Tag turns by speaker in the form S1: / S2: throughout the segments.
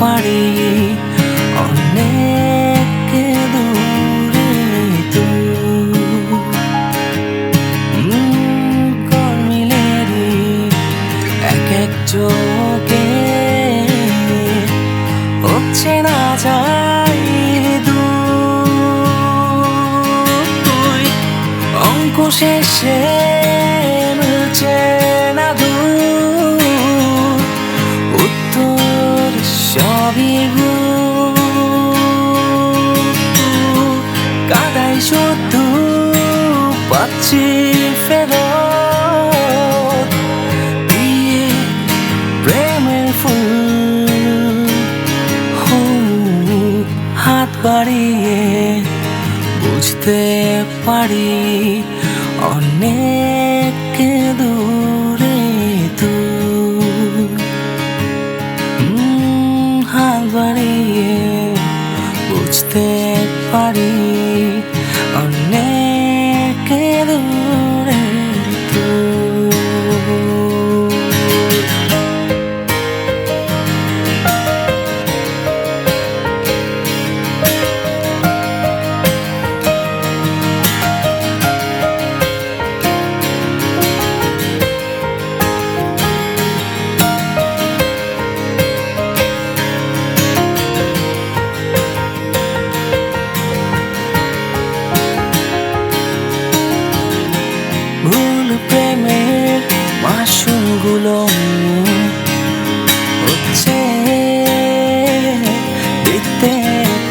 S1: পারি। অনেক দূরে কর্মিলেরই এক এক চোখে হচ্ছে না যায় দুই অঙ্ক পাচ্ছি ফেরত দিয়ে প্রেমের ফুল হাত বাড়িয়ে বুঝতে পারি অনেক দূরে উম, হাত বাড়িয়ে বুঝতে পারি অনেক দূরে ভুল প্রেমের মাসুলগুলো হচ্ছে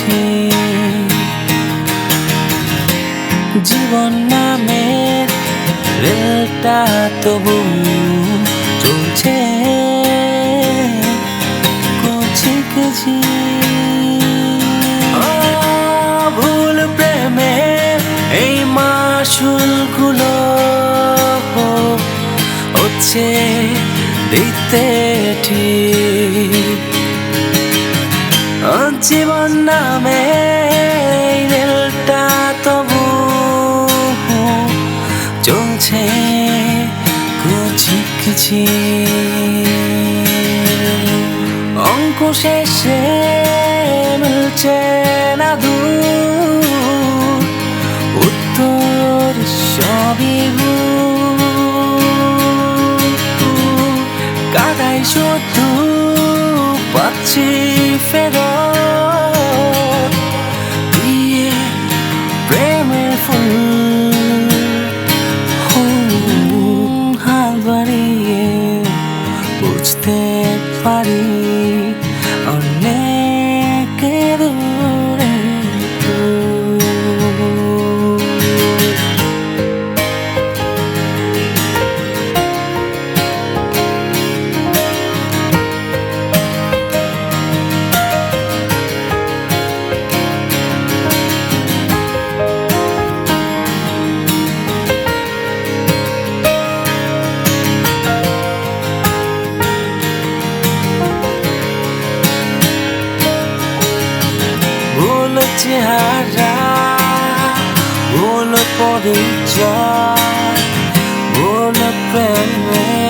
S1: ঠিক। জীবন নামের রেলটা তবু চলছে কচি কচি ভুল প্রেমের এই মাসুলগুলো হচ্ছে দিতে ঠিক। জীবন নামে রেলটা তবু চলছে কুচি কুচি। অঙ্ক শেষে মিলছে না দূর। উত্তর সবই শুধু পাচ্ছি ফেরত। দিয়ে প্রেমের ফুল হাত বাড়িয়ে বুঝতে পারি। চেহারা ভুল পরিচয় ভুল প্রেমে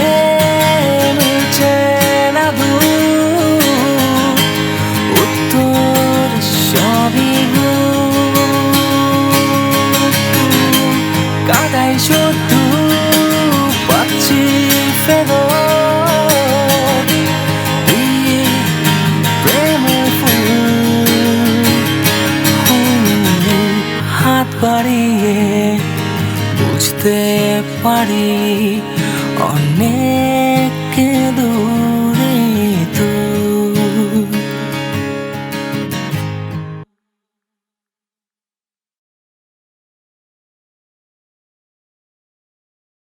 S1: শুধু পাচ্ছি ফেরো হাত বাড়িয়ে বুঝতে পারি অনেক দূর